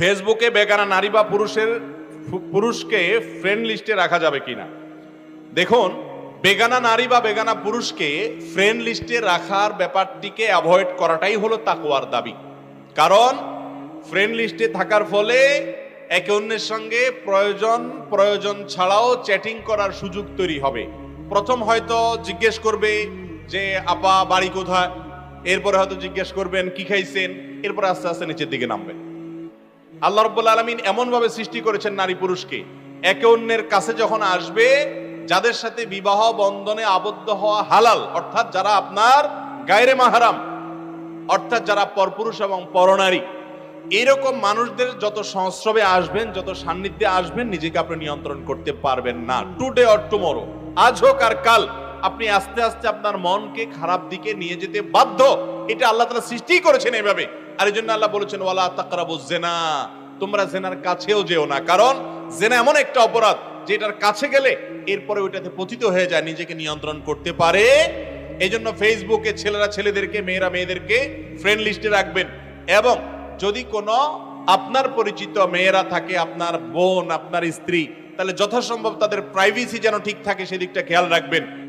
ফেসবুকে বেগানা নারী বা পুরুষের, পুরুষকে ফ্রেন্ড লিস্টে রাখা যাবে কিনা? দেখুন, বেগানা নারী বা বেগানা পুরুষকে ফ্রেন্ড লিস্টে রাখার ব্যাপারটিকে অ্যাভয়েড করাটাই হলো তাকুয়ার দাবি। কারণ ফ্রেন্ড লিস্টে থাকার ফলে একে অন্যের সঙ্গে প্রয়োজন প্রয়োজন ছাড়াও চ্যাটিং করার সুযোগ তৈরি হবে। প্রথম হয়তো জিজ্ঞেস করবে যে, আপা, বাড়ি কোথায়? এরপরে হয়তো জিজ্ঞেস করবেন, কি খাইছেন? এরপরে আস্তে আস্তে নিচের দিকে নামবেন। আল্লাহ রব্বুল আলমিন এমনভাবে সৃষ্টি করেছেন নারী পুরুষকে। একে অন্যের কাছে যখন আসবে, যাদের সাথে বিবাহ বন্ধনে আবদ্ধ হওয়া হালাল, অর্থাৎ যারা আপনার গায়রে মাহারাম, অর্থাৎ যারা পরপুরুষ এবং পরনারী, এরকম মানুষদের যত সংস্রবে আসবেন, যত সান্নিধ্যে আসবেন, নিজেকে আপনি নিয়ন্ত্রণ করতে পারবেন না। টুডে অর টুমোরো আজ হোক আর কাল, আপনি আস্তে আস্তে আপনার মনকে খারাপ দিকে নিয়ে যেতে বাধ্য। এটা আল্লাহ তালা সৃষ্টি করেছেন এইভাবে আর এই জন্য আল্লাহ বলেছেন, ওয়ালা তাকরাবু জেনা তোমরা জেনার কাছেও যেও না। কারণ জেনা এমন একটা অপরাধ, যেটার কাছে গেলে এরপরে ওইটাতে পতিত হয়ে যায়, নিজেকে নিয়ন্ত্রণ করতে পারে। এই জন্য ফেসবুকে ছেলেরা ছেলেদেরকে, মেয়েরা মেয়েদেরকে ফ্রেন্ড লিস্টে রাখবেন। এবং যদি কোনো আপনার পরিচিত মেয়েরা থাকে, আপনার বোন, আপনার স্ত্রী, তাহলে যথাসম্ভব তাদের প্রাইভেসি যেন ঠিক থাকে, সেদিকটা খেয়াল রাখবেন।